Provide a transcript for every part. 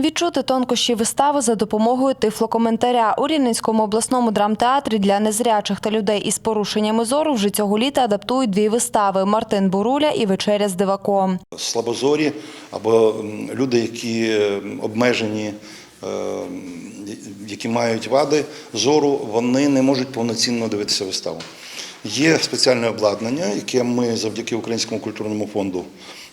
Відчути тонкощі вистави за допомогою тифлокоментаря у Рівненському обласному драмтеатрі для незрячих та людей із порушеннями зору вже цього літа адаптують дві вистави Мартин Буруля і Вечеря з диваком. слабозорі або люди, які обмежені, е, які мають вади зору, вони не можуть повноцінно дивитися виставу. Є спеціальне обладнання, яке ми завдяки Українському культурному фонду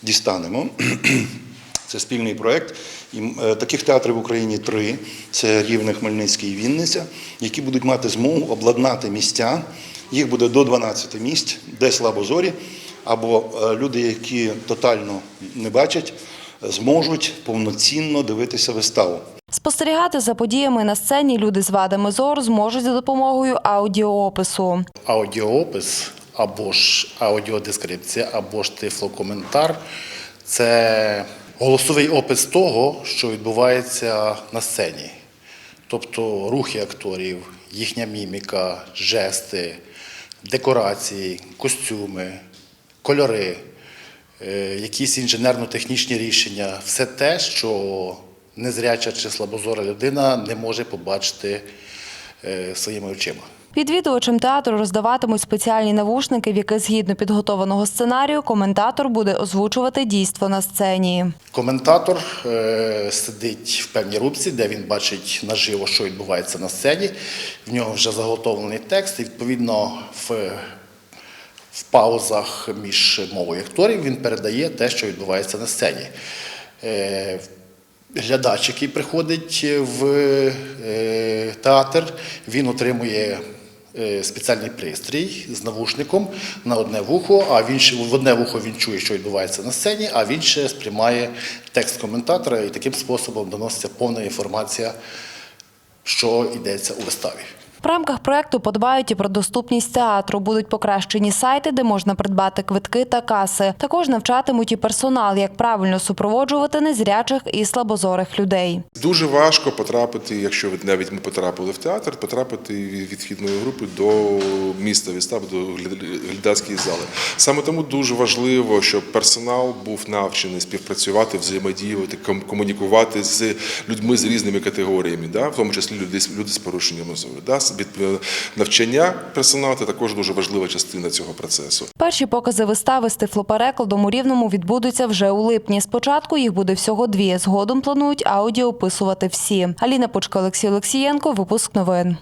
дістанемо. Це спільний проєкт. І е, таких театрів в Україні три: це Рівне, Хмельницький і Вінниця, які будуть мати змогу обладнати місця. Їх буде до 12 місць, де слабозорі, або е, люди, які тотально не бачать, зможуть повноцінно дивитися виставу. Спостерігати за подіями на сцені люди з вадами зору зможуть за допомогою аудіоопису. аудіоопис або ж аудіодескрипція, або ж тифлокоментар це голосовий опис того, що відбувається на сцені. Тобто рухи акторів, їхня міміка, жести, декорації, костюми, кольори, е, якісь інженерно-технічні рішення все те, що незряча чи слабозора людина не може побачити е, своїми очима. Відвідувачам театру роздаватимуть спеціальні навушники, в яких згідно підготованого сценарію коментатор буде озвучувати дійство на сцені. Коментатор е, сидить в певній рубці, де він бачить наживо, що відбувається на сцені. В нього вже заготовлений текст, відповідно в, в паузах між мовою акторів він передає те, що відбувається на сцені. Е, глядач, який приходить в е, театр, він отримує спеціальний пристрій з навушником на одне вухо, а в, інше, в одне вухо він чує, що відбувається на сцені, а в інше сприймає текст коментатора, і таким способом доноситься повна інформація, що йдеться у виставі. Рамках проекту подбають і про доступність театру. Будуть покращені сайти, де можна придбати квитки та каси. Також навчатимуть і персонал, як правильно супроводжувати незрячих і слабозорих людей. Дуже важко потрапити, якщо навіть ми потрапили в театр, потрапити від відхідної групи до міста вистави, до глядацької зали. Саме тому дуже важливо, щоб персонал був навчений співпрацювати, взаємодіювати, ком- комунікувати з людьми з різними категоріями, да? в тому числі люди, з- зору. Да? Від- Навчання персоналу також дуже важлива частина цього процесу. Перші покази вистави з тифлоперекладом у Рівному відбудуться вже у липні. Спочатку їх буде всього дві. Згодом планують аудіо описувати всі. Аліна Пучка, Олексій Олексієнко. Випуск новин.